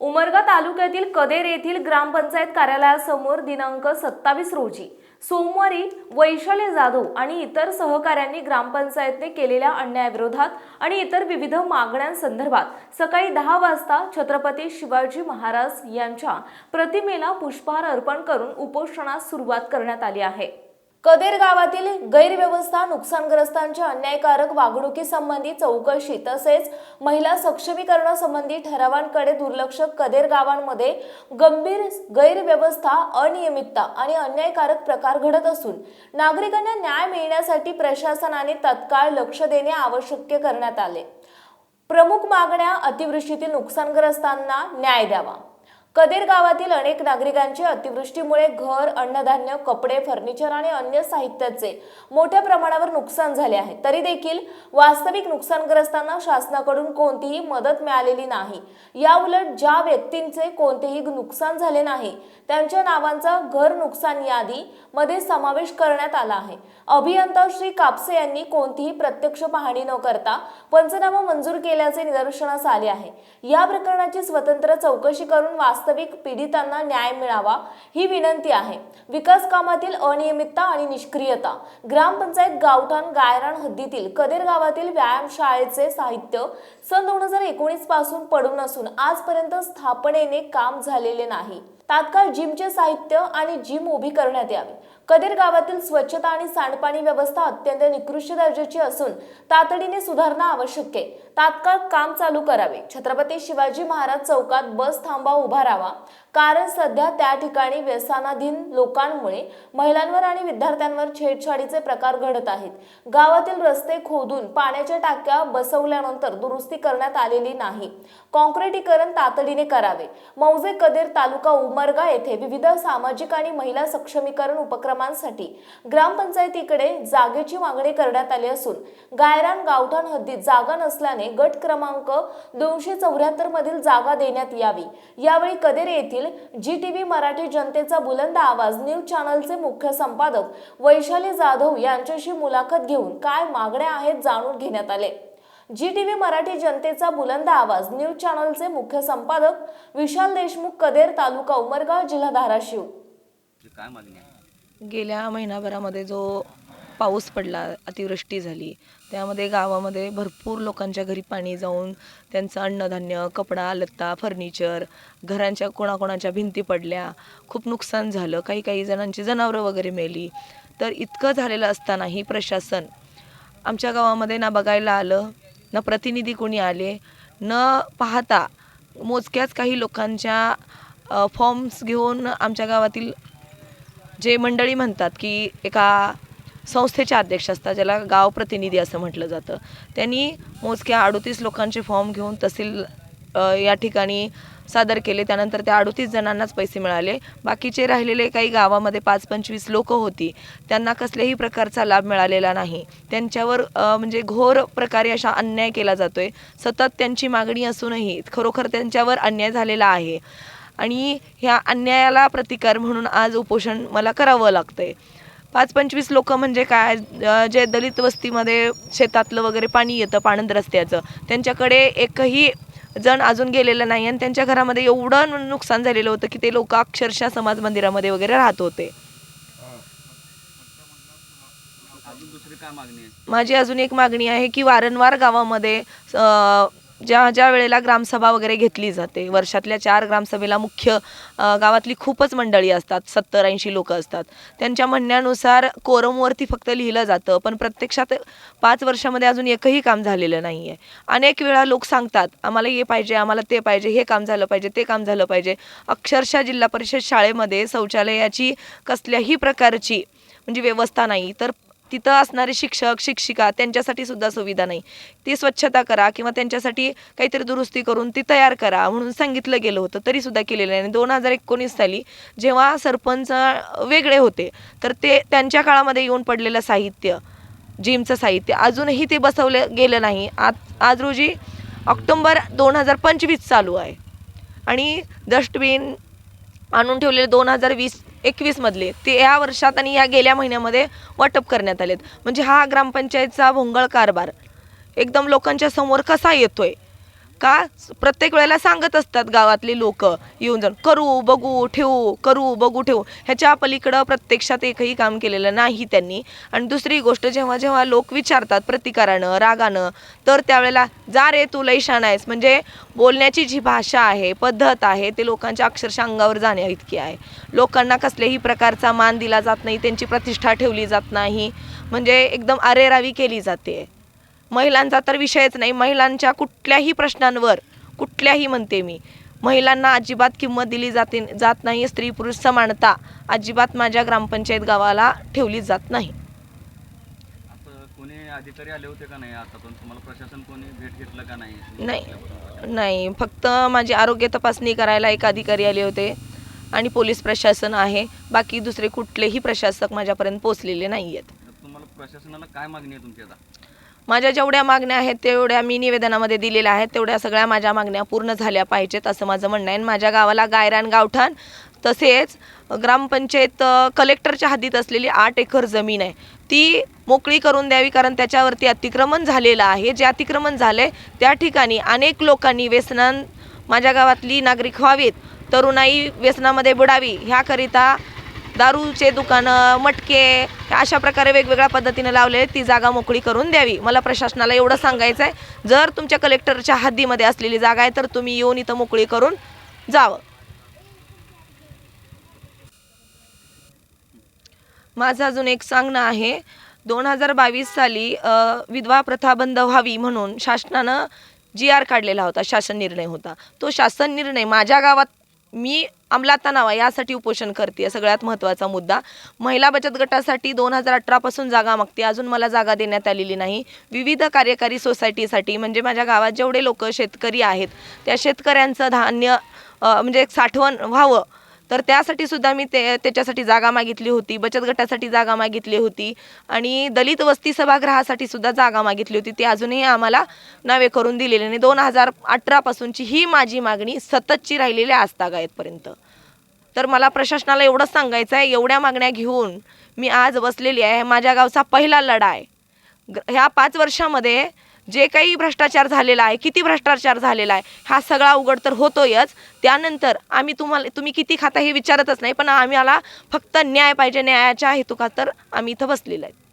उमरगा तालुक्यातील कदेर येथील ग्रामपंचायत कार्यालयासमोर दिनांक सत्तावीस रोजी सोमवारी वैशाली जाधव आणि इतर सहकाऱ्यांनी ग्रामपंचायतने केलेल्या अन्यायाविरोधात आणि इतर विविध मागण्यांसंदर्भात सकाळी दहा वाजता छत्रपती शिवाजी महाराज यांच्या प्रतिमेला पुष्पहार अर्पण करून उपोषणास सुरुवात करण्यात आली आहे. कदेर गावातील गैरव्यवस्था नुकसानग्रस्तांच्या अन्यायकारक वागणुकीसंबंधी चौकशी तसेच महिला सक्षमीकरणासंबंधी ठरावांकडे दुर्लक्ष कदेर गावांमध्ये गंभीर गैरव्यवस्था अनियमितता आणि अन्यायकारक प्रकार घडत असून नागरिकांना न्याय मिळण्यासाठी प्रशासनाने तत्काळ लक्ष देणे आवश्यक करण्यात आले. प्रमुख मागण्या अतिवृष्टीतील नुकसानग्रस्तांना न्याय द्यावा. कदेर गावातील अनेक नागरिकांचे अतिवृष्टीमुळे घर अन्नधान्य कपडे फर्निचर आणि अन्य साहित्याचे मोठ्या प्रमाणावर नुकसान झाले आहे. तरी देखील वास्तविक नुकसानग्रस्तांना शासनाकडून कोणतीही मदत मिळालेली नाही. याउलट ज्या व्यक्तींचे कोणतेही नुकसान झाले नाही त्यांच्या नावांचा घर नुकसान यादी मध्ये समावेश करण्यात आला आहे. अभियंता श्री कापसे यांनी कोणतीही प्रत्यक्ष पाहणी न करता पंचनामा मंजूर केल्याचे निदर्शनास आले आहे. या प्रकरणाची स्वतंत्र चौकशी करून वास्तविक पीडितांना न्याय मिळावा ही विनंती आहे. विकास कामातील अनियमितता आणि निष्क्रियता. ग्रामपंचायत गावठाण गायरान हद्दीतील कदेर गावातील व्यायामशाळेचे साहित्य सन दोन हजार एकोणीसपासून पडून असून आजपर्यंत स्थापनेने काम झालेले नाही. तात्काळ जिमचे साहित्य आणि जिम उभी करण्यात यावी. कदेर गावातील स्वच्छता आणि सांडपाणी व्यवस्था अत्यंत निकृष्ट दर्जाची असून तातडीने सुधारणा आवश्यक आहे. तात्काळ काम चालू करावे. छत्रपती शिवाजी महाराज चौकात बस थांबा उभा राहावा. कारण सध्या त्या ठिकाणी व्यसनाधीन लोकांमुळे महिलांवर आणि विद्यार्थ्यांवर छेडछाडीचे प्रकार घडत आहेत. गावातील रस्ते खोदून पाण्याच्या टाक्या बसवल्यानंतर दुरुस्ती करण्यात आलेली नाही. कॉन्क्रिटीकरण तातडीने करावे. मौजे कदेर तालुका उमरगा येथे विविध सामाजिक आणि महिला सक्षमीकरण उपक्रम उपक्रमांसाठी ग्रामपंचायतीकडे जागेची मागणी करण्यात आली असून गायरान गावठाण हद्दीत जागा नसल्याने गट क्रमांक दोनशे चौऱ्याहत्तर मधील जागा देण्यात यावी. यावेळी कदेर येथील जी टीव्ही मराठी जनतेचा बुलंद आवाज न्यूज चॅनलचे मुख्य संपादक वैशाली जाधव यांच्याशी मुलाखत घेऊन काय मागण्या आहेत जाणून घेण्यात आले. जी टीव्ही मराठी जनतेचा बुलंद आवाज न्यूज चॅनलचे मुख्य संपादक विशाल देशमुख कदेर तालुका उमरगाव जिल्हा धाराशिव. काय मागणी गेल्या महिनाभरामध्ये जो पाऊस पडला अतिवृष्टी झाली त्यामध्ये गावामध्ये भरपूर लोकांच्या घरी पाणी जाऊन त्यांचं अन्नधान्य कपडा लत्ता फर्निचर घरांच्या कोणाकोणाच्या भिंती पडल्या. खूप नुकसान झालं. काही काही जणांची जनावरं वगैरे मेली. तर इतकं झालेलं असतानाही प्रशासन आमच्या गावामध्ये ना बघायला आलं ना प्रतिनिधी कोणी आले न पाहता मोजक्याच काही लोकांच्या फॉर्म्स घेऊन आमच्या गावातील जे मंडळी म्हणतात की एका संस्थेचे अध्यक्ष असतात ज्याला गाव प्रतिनिधी असं म्हटलं जातं. त्यांनी मोजक्या अडोतीस लोकांचे फॉर्म घेऊन तहसील या ठिकाणी सादर केले. त्यानंतर त्या अडोतीस जणांनाच पैसे मिळाले. बाकीचे राहिलेले काही गावामध्ये पाच पंचवीस लोक होती. त्यांना कसल्याही प्रकारचा लाभ मिळालेला नाही. त्यांच्यावर म्हणजे घोर प्रकारे अशा अन्याय केला जातोय. सतत त्यांची मागणी असूनही खरोखर त्यांच्यावर अन्याय झालेला आहे. आणि ह्या अन्यायाला प्रतिकार म्हणून आज उपोषण मला करावं लागतंय. पाच पंचवीस लोक म्हणजे काय जे दलित वस्तीमध्ये शेतातलं वगैरे पाणी येतं पाणंद रस्त्याचं त्यांच्याकडे एकही जण अजून गेलेलं नाही आणि त्यांच्या घरामध्ये एवढं नुकसान झालेलं होतं की ते लोक अक्षरशः समाज मंदिरामध्ये वगैरे राहत होते. आहे? माझी अजून एक मागणी आहे की वारंवार गावामध्ये ज्या ज्या वेळेला ग्रामसभा वगैरे घेतली जाते वर्षातल्या चार ग्रामसभेला मुख्य गावातली खूपच मंडळी असतात सत्तर ऐंशी लोक असतात. त्यांच्या म्हणण्यानुसार कोरमवरती फक्त लिहिलं जातं पण प्रत्यक्षात पाच वर्षामध्ये अजून एकही काम झालेलं नाही आहे अनेक वेळा लोक सांगतात आम्हाला हे पाहिजे आम्हाला ते पाहिजे हे काम झालं पाहिजे ते काम झालं पाहिजे. अक्षरशः जिल्हा परिषद शाळेमध्ये शौचालयाची कसल्याही प्रकारची म्हणजे व्यवस्था नाही. तर तिथं असणारे शिक्षक शिक्षिका त्यांच्यासाठी सुद्धा सुविधा नाही. ती स्वच्छता करा किंवा त्यांच्यासाठी काहीतरी दुरुस्ती करून ती तयार करा म्हणून सांगितलं गेलं होतं तरी सुद्धा केलेलं नाही. दोन हजार एकोणीस साली जेव्हा सरपंच वेगळे होते तर ते त्यांच्या काळामध्ये येऊन पडलेलं साहित्य जिमचं साहित्य अजूनही ते बसवलं गेलं नाही. आज आज रोजी ऑक्टोंबर दोन हजार पंचवीस चालू आहे. आणि डस्टबिन आणून ठेवलेले दोन हजार वीस एकवीसमधले ते या वर्षात आणि या गेल्या महिन्यामध्ये वाटप करण्यात आलेत. म्हणजे हा ग्रामपंचायतचा भोंगळ कारभार. एकदम लोकांच्या समोर कसा येतोय? का? प्रत्येक वेळेला सांगत असतात गावातले लोक येऊन जाऊन करू बघू ठेवू करू बघू ठेवू. ह्याच्या पलीकडं प्रत्यक्षात एकही काम केलेलं नाही त्यांनी. आणि दुसरी गोष्ट जेव्हा जेव्हा लोक विचारतात प्रतिकारानं रागानं तर त्यावेळेला जा रे तू लई आहेस. म्हणजे बोलण्याची जी भाषा आहे पद्धत आहे ते लोकांच्या अक्षरशः अंगावर जाण्या इतकी आहे. लोकांना कसल्याही प्रकारचा मान दिला जात नाही त्यांची प्रतिष्ठा ठेवली जात नाही. म्हणजे एकदम अरेरावी केली जाते. महिलांचा तर विषयच नाही महिलांच्या कुठल्याही प्रश्नांवर कुठल्याही म्हणते मी महिलांना अजिबात किंमत दिली जाते जात नाही स्त्री पुरुष समानता अजिबात माझ्या ग्रामपंचायत गावाला ठेवली जात नाही. नाही आता पण तुम्हाला प्रशासन कोणी भेट घेतलं का नाही? फक्त माझी आरोग्य तपासणी करायला एक अधिकारी आले होते आणि पोलीस प्रशासन आहे बाकी दुसरे कुठलेही प्रशासक माझ्यापर्यंत पोचलेले नाही आहेत प्रशासनाला काय मागणी आहे तुमची आता? माझ्या जेवढ्या मागण्या आहेत तेवढ्या मी निवेदनामध्ये दिलेल्या आहेत तेवढ्या सगळ्या माझ्या मागण्या पूर्ण झाल्या पाहिजेत असं माझं म्हणणं आहे. आणि माझ्या गावाला गायरान गावठाण तसेच ग्रामपंचायत कलेक्टरच्या हद्दीत असलेली आठ एकर जमीन आहे. ती मोकळी करून द्यावी कारण त्याच्यावरती अतिक्रमण झालेलं आहे. जे अतिक्रमण झाले त्या ठिकाणी अनेक लोकांनी व्यसनां माझ्या गावातली नागरिक व्हावीत तरुणाई व्यसनामध्ये बुडावी ह्याकरिता दारूचे दुकानं मटके अशा प्रकारे वेगवेगळ्या पद्धतीने लावले ती जागा मोकळी करून द्यावी. मला प्रशासनाला एवढं सांगायचं आहे जर तुमच्या कलेक्टरच्या हद्दीमध्ये असलेली जागा आहे तर तुम्ही येऊन इथं मोकळी करून जावं. माझं अजून एक सांगणं आहे. दोन हजार बावीस साली विधवा प्रथा बंद व्हावी म्हणून शासनानं जी आर काढलेला होता शासन निर्णय होता. तो शासन निर्णय माझ्या गावात मी अंमलात आणावा यासाठी उपोषण करते सगळ्यात महत्त्वाचा मुद्दा. महिला बचत गटासाठी दोन हजार अठरापासून जागा मागते अजून मला जागा देण्यात आलेली नाही. विविध कार्यकारी सोसायटीसाठी म्हणजे माझ्या गावात जेवढे लोक शेतकरी आहेत त्या शेतकऱ्यांचं धान्य म्हणजे एक साठवण व्हावं तर त्यासाठी सुद्धा मी ते त्याच्यासाठी जागा मागितली होती बचत गटासाठी जागा मागितली होती आणि दलित वस्ती सभागृहासाठी सुद्धा जागा मागितली होती. ती अजूनही आम्हाला नावे करून दिलेली नाही दोन हजार अठरापासूनची ही माझी मागणी सततची राहिलेली आहे आजतागायतपर्यंत तर मला प्रशासनाला एवढंच सांगायचं आहे एवढ्या मागण्या घेऊन मी आज बसलेली आहे. माझ्या गावचा पहिला लढा आहे. ग- ह्या पाच वर्षामध्ये जे काही भ्रष्टाचार झालेला आहे किती भ्रष्टाचार झालेला आहे हा सगळा उघड तर होतोयच. त्यानंतर आम्ही तुम्हाला तुम्ही किती खाता हे विचारतच नाही पण आम्हाला फक्त न्याय पाहिजे न्यायाच्या हेतुका तर आम्ही इथं बसलेलं आहे.